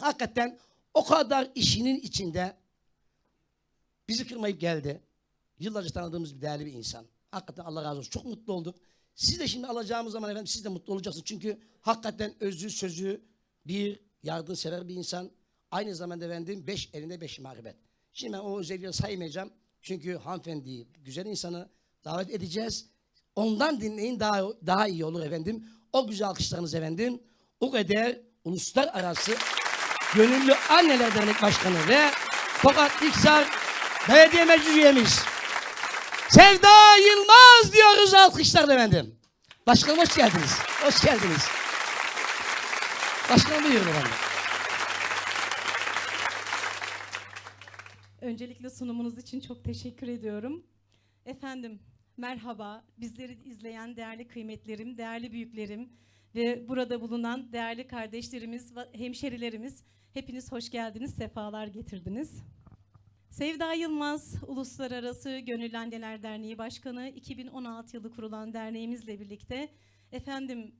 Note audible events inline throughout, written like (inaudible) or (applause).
Hakikaten o kadar işinin içinde bizi kırmayıp geldi. Yıllarca tanıdığımız bir değerli bir insan. Hakikaten Allah razı olsun. Çok mutlu olduk. Siz de şimdi alacağımız zaman efendim siz de mutlu olacaksınız. Çünkü hakikaten özü sözü bir yardımsever bir insan. Aynı zamanda efendim beş elinde beş marifet. Şimdi ben o özellikleri saymayacağım. Çünkü hanımefendiyi, güzel insanı davet edeceğiz. Ondan dinleyin daha daha iyi olur efendim. O güzel alkışlarınız efendim. O kadar uluslararası Gönüllü Anneler Dernek Başkanı ve Tokat İksar Belediye Meclis Üyemiz Sevda Yılmaz diyoruz alkışlarla efendim. Başkanım hoş geldiniz. Hoş geldiniz. Başkanım buyurun efendim. Öncelikle sunumunuz için çok teşekkür ediyorum. Efendim, merhaba. Bizleri izleyen değerli kıymetlerim, değerli büyüklerim ve burada bulunan değerli kardeşlerimiz, hemşerilerimiz hepiniz hoş geldiniz, sefalar getirdiniz. Sevda Yılmaz, Uluslararası Gönüllü Anneler Derneği Başkanı, 2016 yılı kurulan derneğimizle birlikte efendim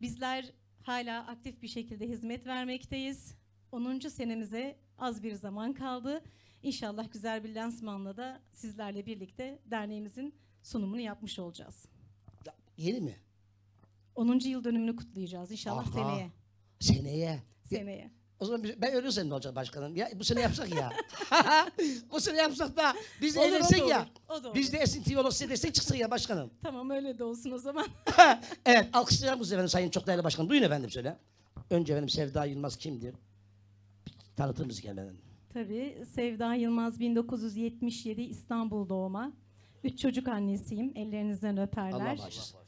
bizler hala aktif bir şekilde hizmet vermekteyiz. 10. senemize az bir zaman kaldı. İnşallah güzel bir lansmanla da sizlerle birlikte derneğimizin sunumunu yapmış olacağız. Yeni mi? 10. yıl dönümünü kutlayacağız inşallah Aha. seneye. Seneye. Seneye. O zaman biz- ben ölürsem ne olacak başkanım? Ya bu sene yapsak ya. (laughs) bu sene yapsak da biz de Olur, o da eğlensek ya. olur, o da olur. Biz de esinti olur size destek çıksak ya başkanım. Tamam öyle de olsun o zaman. (laughs) evet alkışlayalım efendim sayın çok değerli başkanım. Buyurun efendim söyle. Önce efendim Sevda Yılmaz kimdir? Tanıtır mısın efendim? Tabii Sevda Yılmaz 1977 İstanbul doğma. Üç çocuk annesiyim. Ellerinizden öperler. Allah bağışlasın.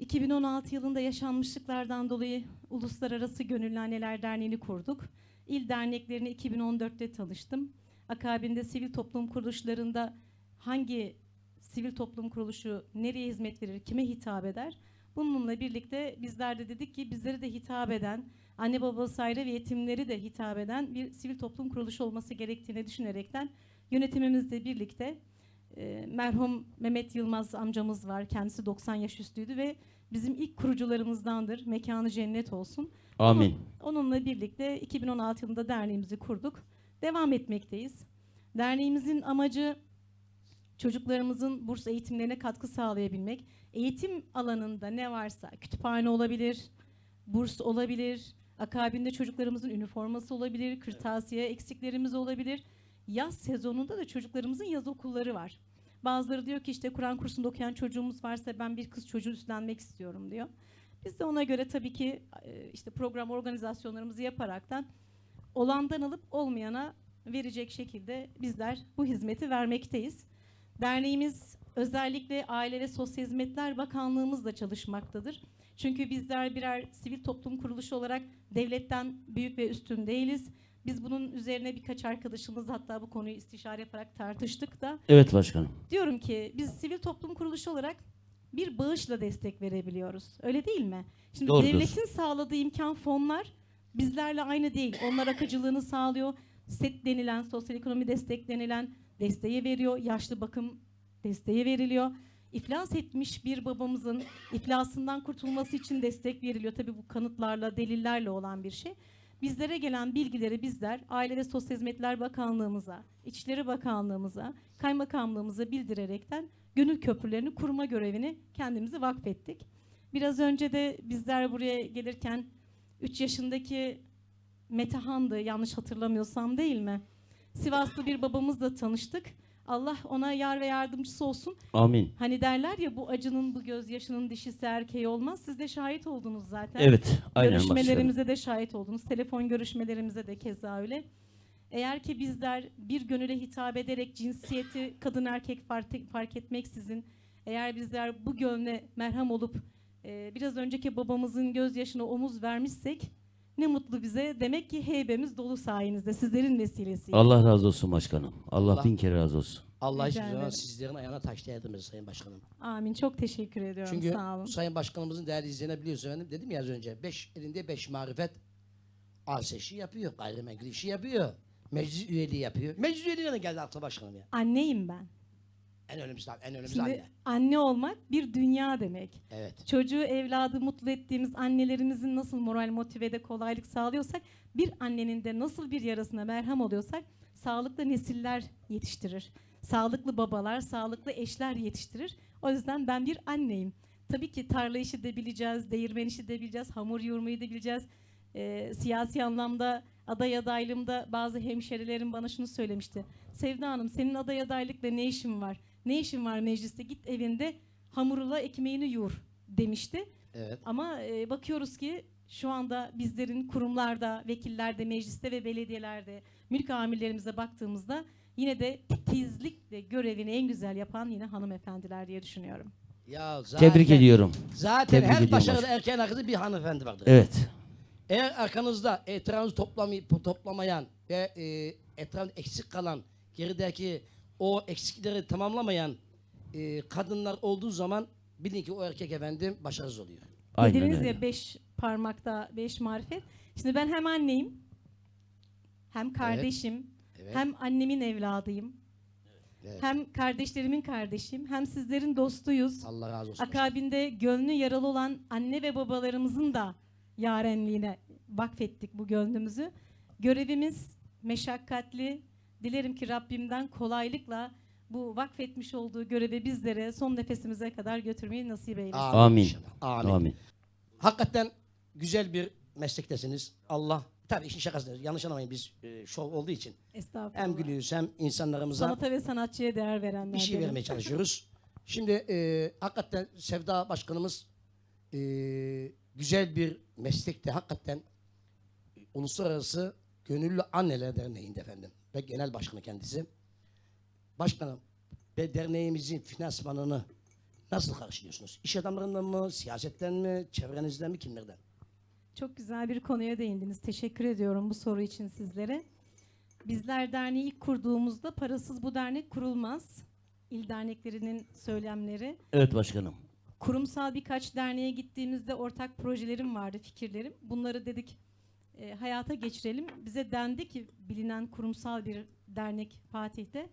2016 yılında yaşanmışlıklardan dolayı Uluslararası Gönüllü Anneler Derneği'ni kurduk. İl derneklerini 2014'te tanıştım. Akabinde sivil toplum kuruluşlarında hangi sivil toplum kuruluşu nereye hizmet verir, kime hitap eder? Bununla birlikte bizler de dedik ki bizlere de hitap eden, anne babası ayrı ve yetimleri de hitap eden bir sivil toplum kuruluşu olması gerektiğini düşünerekten yönetimimizle birlikte e, merhum Mehmet Yılmaz amcamız var. Kendisi 90 yaş üstüydü ve bizim ilk kurucularımızdandır. Mekanı cennet olsun. Amin. Onunla birlikte 2016 yılında derneğimizi kurduk. Devam etmekteyiz. Derneğimizin amacı çocuklarımızın burs eğitimlerine katkı sağlayabilmek. Eğitim alanında ne varsa kütüphane olabilir, burs olabilir, akabinde çocuklarımızın üniforması olabilir, kırtasiye eksiklerimiz olabilir. Yaz sezonunda da çocuklarımızın yaz okulları var. Bazıları diyor ki işte Kur'an kursunda okuyan çocuğumuz varsa ben bir kız çocuğu üstlenmek istiyorum diyor. Biz de ona göre tabii ki e, işte program organizasyonlarımızı yaparaktan olandan alıp olmayana verecek şekilde bizler bu hizmeti vermekteyiz. Derneğimiz özellikle Aile ve Sosyal Hizmetler Bakanlığımızla çalışmaktadır. Çünkü bizler birer sivil toplum kuruluşu olarak devletten büyük ve üstün değiliz. Biz bunun üzerine birkaç arkadaşımız hatta bu konuyu istişare yaparak tartıştık da Evet başkanım. diyorum ki biz sivil toplum kuruluşu olarak bir bağışla destek verebiliyoruz. Öyle değil mi? Şimdi Doğrudur. devletin sağladığı imkan fonlar bizlerle aynı değil. Onlar akıcılığını sağlıyor. SET denilen, sosyal ekonomi destek denilen desteği veriyor. Yaşlı bakım desteği veriliyor. İflas etmiş bir babamızın iflasından kurtulması için destek veriliyor. Tabii bu kanıtlarla, delillerle olan bir şey. Bizlere gelen bilgileri bizler Aile ve Sosyal Hizmetler Bakanlığımıza, İçişleri Bakanlığımıza, Kaymakamlığımıza bildirerekten gönül köprülerini kurma görevini kendimize vakfettik. Biraz önce de bizler buraya gelirken 3 yaşındaki Metehan'dı yanlış hatırlamıyorsam değil mi? Sivaslı bir babamızla tanıştık. Allah ona yar ve yardımcısı olsun. Amin. Hani derler ya bu acının bu gözyaşının dişisi erkeği olmaz. Siz de şahit oldunuz zaten. Evet. Aynen. Görüşmelerimize de şahit oldunuz. Telefon görüşmelerimize de keza öyle. Eğer ki bizler bir gönüle hitap ederek cinsiyeti kadın erkek fark, fark etmeksizin eğer bizler bu gönle merham olup e, biraz önceki babamızın gözyaşına omuz vermişsek ne mutlu bize. Demek ki heybemiz dolu sayenizde sizlerin vesilesiyle. Allah razı olsun başkanım. Allah, Allah- bin kere razı olsun. Allah hiçbir Rica zaman ederim. sizlerin ayağına taş değdirmez Sayın Başkanım. Amin. Çok teşekkür ediyorum. Çünkü Sağ olun. Sayın Başkanımızın değerli izleyenler biliyorsunuz efendim. Dedim ya az önce. Beş, elinde beş marifet. Arsa işi yapıyor. Gayrimenkul işi yapıyor. Meclis üyeliği yapıyor. Meclis üyeliğine geldi aklı başkanım ya. Anneyim ben. En önemlisi en önemlisi Şimdi anne. anne olmak bir dünya demek. Evet. Çocuğu, evladı mutlu ettiğimiz annelerimizin nasıl moral motivede kolaylık sağlıyorsak, bir annenin de nasıl bir yarasına merhem oluyorsak, sağlıklı nesiller yetiştirir. Sağlıklı babalar, sağlıklı eşler yetiştirir. O yüzden ben bir anneyim. Tabii ki tarla işi de bileceğiz, değirmen işi de bileceğiz, hamur yoğurmayı da bileceğiz. Ee, siyasi anlamda aday adaylığımda bazı hemşerilerim bana şunu söylemişti. Sevda Hanım senin aday adaylıkla ne işin var? Ne işin var mecliste? Git evinde hamurla ekmeğini yoğur demişti. Evet. Ama e, bakıyoruz ki şu anda bizlerin kurumlarda, vekillerde, mecliste ve belediyelerde, mülk amirlerimize baktığımızda yine de titizlikle görevini en güzel yapan yine hanımefendiler diye düşünüyorum. Ya zaten, Tebrik ediyorum. Zaten Tebrik her ediyorum başarılı başkanım. erkeğin arkasında bir hanımefendi vardır. Evet. Eğer arkanızda etrafınızı toplamay toplamayan ve e, etrafında eksik kalan, gerideki o eksikleri tamamlamayan e, kadınlar olduğu zaman bilin ki o erkek efendim başarısız oluyor. Aynen Dediniz öyle. ya beş parmakta beş marifet. Şimdi ben hem anneyim, hem kardeşim, Evet. hem annemin evladıyım, Evet. hem kardeşlerimin kardeşim, hem sizlerin dostuyuz. Allah razı olsun. Akabinde gönlü yaralı olan anne ve babalarımızın da yarenliğine vakfettik bu gönlümüzü. Görevimiz meşakkatli. Dilerim ki Rabbimden kolaylıkla bu vakfetmiş olduğu görevi bizlere son nefesimize kadar götürmeyi nasip eylesin. Amin. Amin. Amin. Hakikaten güzel bir meslektesiniz. Allah tabii işin şakası değil. Yanlış anlamayın biz e, şov olduğu için Estağfurullah. hem gülüyoruz hem insanlarımıza Sanata ve sanatçıya değer verenler. bir şey vermeye çalışıyoruz. (laughs) Şimdi e, hakikaten Sevda Başkanımız e, güzel bir meslekte hakikaten e, Uluslararası Gönüllü Anneler Derneği'nde efendim ve genel başkanı kendisi. Başkanım ve derneğimizin finansmanını nasıl karşılıyorsunuz? İş adamlarından mı, siyasetten mi, çevrenizden mi, kimlerden? Çok güzel bir konuya değindiniz. Teşekkür ediyorum bu soru için sizlere. Bizler derneği ilk kurduğumuzda parasız bu dernek kurulmaz. İl derneklerinin söylemleri. Evet başkanım. Kurumsal birkaç derneğe gittiğimizde ortak projelerim vardı, fikirlerim. Bunları dedik e, hayata geçirelim. Bize dendi ki bilinen kurumsal bir dernek Fatih'te.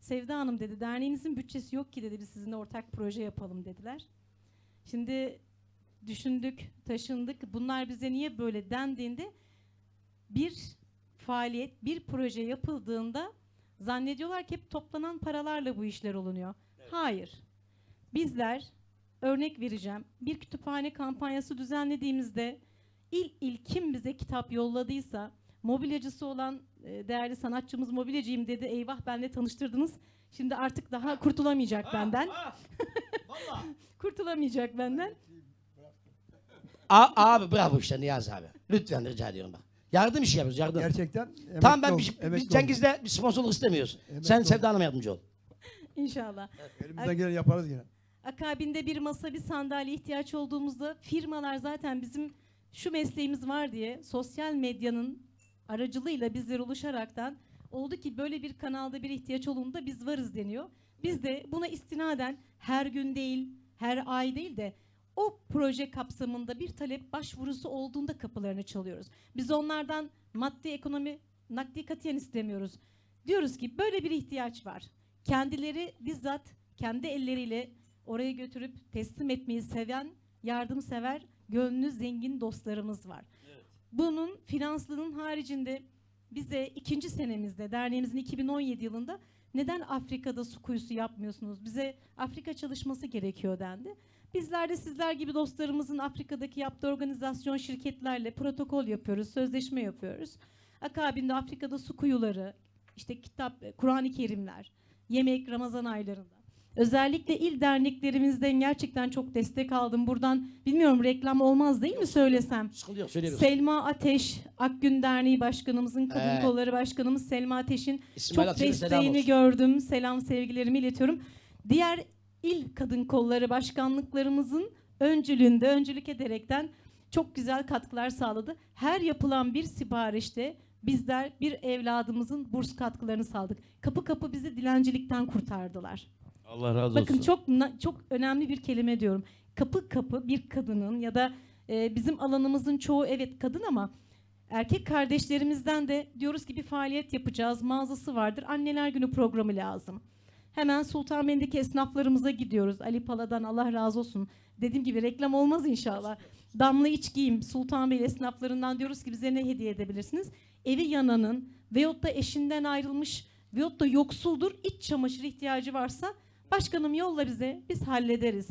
Sevda Hanım dedi derneğinizin bütçesi yok ki dedi biz sizinle ortak proje yapalım dediler. Şimdi düşündük, taşındık. Bunlar bize niye böyle dendiğinde bir faaliyet, bir proje yapıldığında zannediyorlar ki hep toplanan paralarla bu işler olunuyor. Hayır. Bizler örnek vereceğim. Bir kütüphane kampanyası düzenlediğimizde il il kim bize kitap yolladıysa mobilyacısı olan e, değerli sanatçımız mobilyacıyım dedi. Eyvah benle tanıştırdınız. Şimdi artık daha kurtulamayacak benden. (laughs) kurtulamayacak benden. A, abi bravo işte Niyazi abi. Lütfen rica ediyorum bak. Yardım işi yapıyoruz yardım. Gerçekten Tamam ben oldum, bir, biz. Cengiz'le bir sponsorluk istemiyoruz. Emekli Sen oldum. Sevda Hanım'a yardımcı ol. (laughs) İnşallah. Elimizden geleni yaparız yine. Akabinde bir masa, bir sandalye ihtiyaç olduğumuzda firmalar zaten bizim şu mesleğimiz var diye sosyal medyanın aracılığıyla bizlere ulaşaraktan oldu ki böyle bir kanalda bir ihtiyaç olduğunda biz varız deniyor. Biz de buna istinaden her gün değil, her ay değil de o proje kapsamında bir talep başvurusu olduğunda kapılarını çalıyoruz. Biz onlardan maddi ekonomi, nakdi katiyen istemiyoruz. Diyoruz ki böyle bir ihtiyaç var. Kendileri bizzat kendi elleriyle oraya götürüp teslim etmeyi seven, yardımsever, gönlü zengin dostlarımız var. Bunun finanslının haricinde bize ikinci senemizde, derneğimizin 2017 yılında neden Afrika'da su kuyusu yapmıyorsunuz? Bize Afrika çalışması gerekiyor dendi. Bizler de sizler gibi dostlarımızın Afrika'daki yaptığı organizasyon şirketlerle protokol yapıyoruz, sözleşme yapıyoruz. Akabinde Afrika'da su kuyuları, işte kitap, Kur'an-ı Kerimler, yemek Ramazan aylarında. Özellikle il derneklerimizden gerçekten çok destek aldım. Buradan bilmiyorum reklam olmaz değil mi söylesem? Sıkıntı yok. Selma Ateş, Akgün Derneği Başkanımızın, Kadın Evet. Kolları Başkanımız Selma Ateş'in İsmail çok selam desteğini olsun. gördüm. Selam sevgilerimi iletiyorum. Diğer il kadın kolları başkanlıklarımızın öncülüğünde öncülük ederekten çok güzel katkılar sağladı. Her yapılan bir siparişte bizler bir evladımızın burs katkılarını sağladık. Kapı kapı bizi dilencilikten kurtardılar. Allah razı Bakın olsun. çok na- çok önemli bir kelime diyorum. Kapı kapı bir kadının ya da e, bizim alanımızın çoğu evet kadın ama erkek kardeşlerimizden de diyoruz ki bir faaliyet yapacağız. Mağazası vardır. Anneler Günü programı lazım. Hemen Sultanbeyli'deki esnaflarımıza gidiyoruz. Ali Pala'dan Allah razı olsun. Dediğim gibi reklam olmaz inşallah. Damla iç giyim Sultanbeyli esnaflarından diyoruz ki bize ne hediye edebilirsiniz? Evi yananın veyahut da eşinden ayrılmış veyahut da yoksuldur iç çamaşır ihtiyacı varsa başkanım yolla bize biz hallederiz.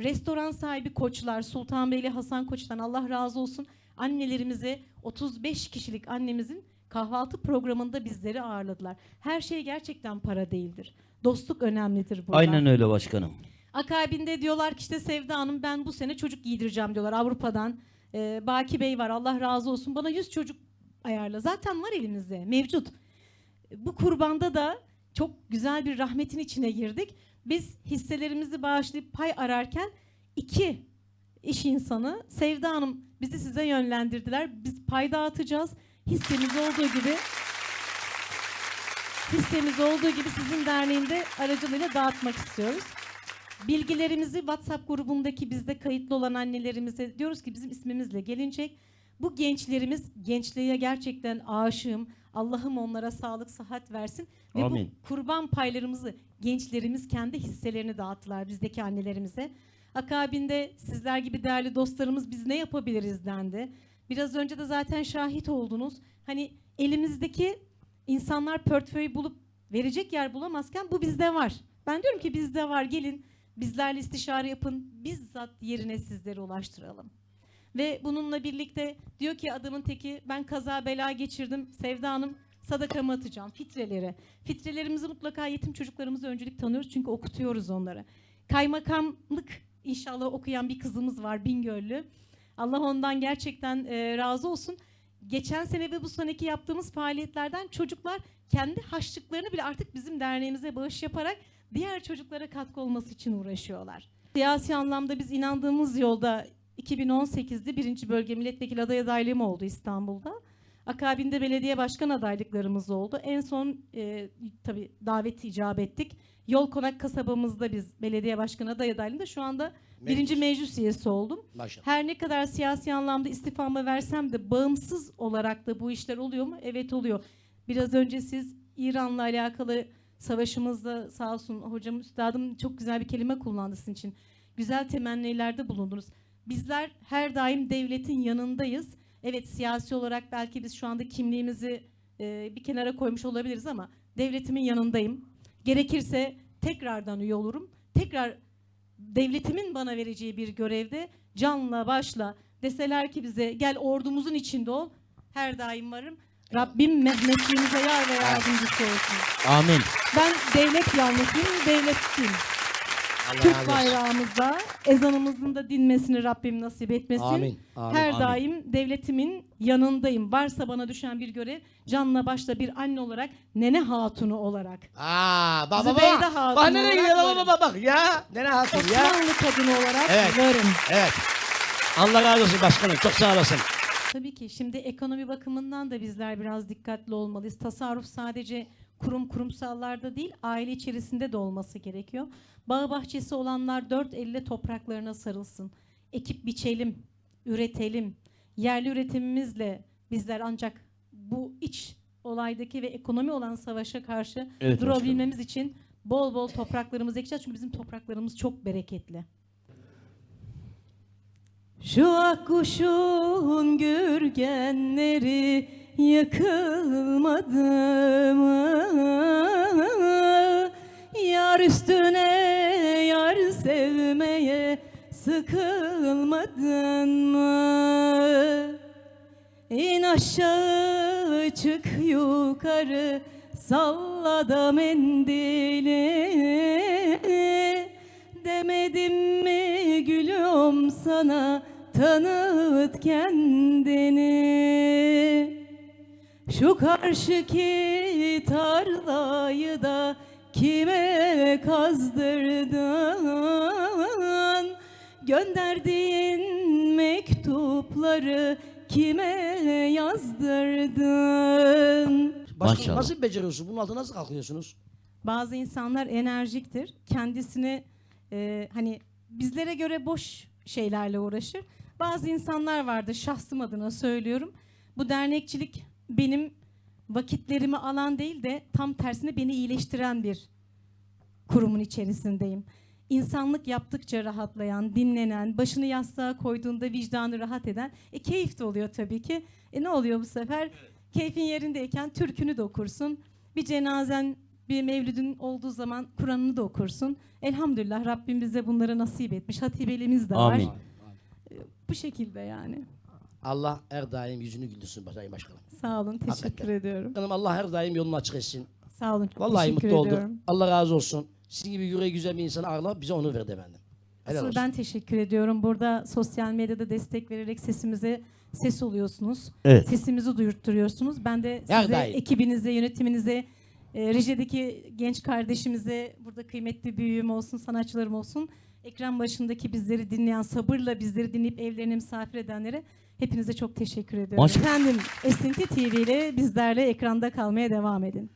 Restoran sahibi koçlar Sultanbeyli Hasan Koç'tan Allah razı olsun annelerimize 35 kişilik annemizin kahvaltı programında bizleri ağırladılar. Her şey gerçekten para değildir. Dostluk önemlidir burada. Aynen öyle başkanım. Akabinde diyorlar ki işte Sevda Hanım ben bu sene çocuk giydireceğim diyorlar Avrupa'dan. Ee, Baki Bey var Allah razı olsun bana 100 çocuk ayarla. Zaten var elimizde mevcut. Bu kurbanda da çok güzel bir rahmetin içine girdik. Biz hisselerimizi bağışlayıp pay ararken iki iş insanı Sevda Hanım bizi size yönlendirdiler. Biz pay dağıtacağız. Hissemiz olduğu gibi hissemiz olduğu gibi sizin derneğinde aracılığıyla dağıtmak istiyoruz. Bilgilerimizi WhatsApp grubundaki bizde kayıtlı olan annelerimize diyoruz ki bizim ismimizle gelinecek. Bu gençlerimiz gençliğe gerçekten aşığım. Allah'ım onlara sağlık, sıhhat versin. Ve Amin. bu kurban paylarımızı gençlerimiz kendi hisselerini dağıttılar bizdeki annelerimize. Akabinde sizler gibi değerli dostlarımız biz ne yapabiliriz dendi. Biraz önce de zaten şahit oldunuz. Hani elimizdeki insanlar portföy bulup verecek yer bulamazken bu bizde var. Ben diyorum ki bizde var gelin bizlerle istişare yapın bizzat yerine sizlere ulaştıralım. Ve bununla birlikte diyor ki adamın teki ben kaza bela geçirdim Sevda Hanım sadakamı atacağım fitreleri. Fitrelerimizi mutlaka yetim çocuklarımıza öncelik tanıyoruz çünkü okutuyoruz onları. Kaymakamlık inşallah okuyan bir kızımız var Bingöllü. Allah ondan gerçekten e, razı olsun. Geçen sene ve bu seneki yaptığımız faaliyetlerden çocuklar kendi haçlıklarını bile artık bizim derneğimize bağış yaparak diğer çocuklara katkı olması için uğraşıyorlar. Siyasi anlamda biz inandığımız yolda 2018'de birinci bölge milletvekili aday adaylığım oldu İstanbul'da. Akabinde belediye başkan adaylıklarımız oldu. En son e, tabii davet icap ettik. Yol Konak kasabamızda biz belediye başkanı aday adaylığında şu anda birinci meclis üyesi oldum. Maşallah. Her ne kadar siyasi anlamda istifamı versem de bağımsız olarak da bu işler oluyor mu? Evet oluyor. Biraz önce siz İran'la alakalı savaşımızda sağ olsun hocam üstadım çok güzel bir kelime kullandı sizin için. Güzel temennilerde bulundunuz. Bizler her daim devletin yanındayız. Evet siyasi olarak belki biz şu anda kimliğimizi e, bir kenara koymuş olabiliriz ama devletimin yanındayım. Gerekirse tekrardan üye olurum. Tekrar devletimin bana vereceği bir görevde canla başla deseler ki bize gel ordumuzun içinde ol. Her daim varım. Rabbim Mehmetliğimize yar ve yardımcısı olsun. Amin. Ben devlet yanlısıyım, devletçiyim. Türk bayrağımızda ezanımızın da dinmesini Rabbim nasip etmesin. Amin. Amin. Her Amin. daim devletimin yanındayım. Varsa bana düşen bir görev canla başla bir anne olarak, nene hatunu olarak, Aa, bak bak Zübeyde bak. Hatun Bak nereye olarak gidiyor bak varım. bak bak ya. Nene hatun ya. Osmanlı kadını olarak Evet. varım. Evet. Allah razı olsun başkanım. Çok sağ olasın. Tabii ki şimdi ekonomi bakımından da bizler biraz dikkatli olmalıyız. Tasarruf sadece kurum kurumsallarda değil, aile içerisinde de olması gerekiyor. Bağ bahçesi olanlar dört elle topraklarına sarılsın. Ekip biçelim, üretelim. Yerli üretimimizle bizler ancak bu iç olaydaki ve ekonomi olan savaşa karşı Evet durabilmemiz için bol bol topraklarımızı ekeceğiz. Çünkü bizim topraklarımız çok bereketli. Şu akkuşun gürgenleri yıkılmadı mı? Yar üstüne yar sevmeye sıkılmadın mı? İn aşağı çık yukarı salla da mendili Demedim mi gülüm sana tanıt kendini Şu karşıki tarlayı da kime kazdırdın Gönderdiğin mektupları kime yazdırdın Maşallah. nasıl beceriyorsunuz? Bunun altına nasıl kalkıyorsunuz? Bazı insanlar enerjiktir. Kendisini e, hani bizlere göre boş şeylerle uğraşır. Bazı insanlar vardır şahsım adına söylüyorum. Bu dernekçilik benim vakitlerimi alan değil de tam tersine beni iyileştiren bir kurumun içerisindeyim. İnsanlık yaptıkça rahatlayan, dinlenen, başını yastığa koyduğunda vicdanı rahat eden, e, keyif de oluyor tabii ki. E ne oluyor bu sefer? Keyfin yerindeyken türkünü de okursun. Bir cenazen, bir mevlidin olduğu zaman Kur'an'ını da okursun. Elhamdülillah Rabbim bize bunları nasip etmiş. Hatibelimiz de var. Amin. Bu şekilde yani. Allah her daim yüzünü güldürsün Sayın Başkanım. Sağ olun. Teşekkür Hakikaten. ediyorum. Başkanım Allah her daim yolunu açık etsin. Sağ olun. Çok Vallahi teşekkür mutlu ediyorum. olduk. Allah razı olsun. Sizin gibi yüreği güzel bir insanı ağırlar bize onu verdi efendim. Helal Asıl olsun. ben teşekkür ediyorum. Burada sosyal medyada destek vererek sesimize ses oluyorsunuz. Evet. Sesimizi duyurtturuyorsunuz. Ben de Her size, daim. ekibinize, yönetiminize, e, rejideki genç kardeşimize, burada kıymetli büyüğüm olsun, sanatçılarım olsun, ekran başındaki bizleri dinleyen, sabırla bizleri dinleyip evlerine misafir edenlere hepinize çok teşekkür ediyorum. Maş- Efendim, Esinti TV ile bizlerle ekranda kalmaya devam edin.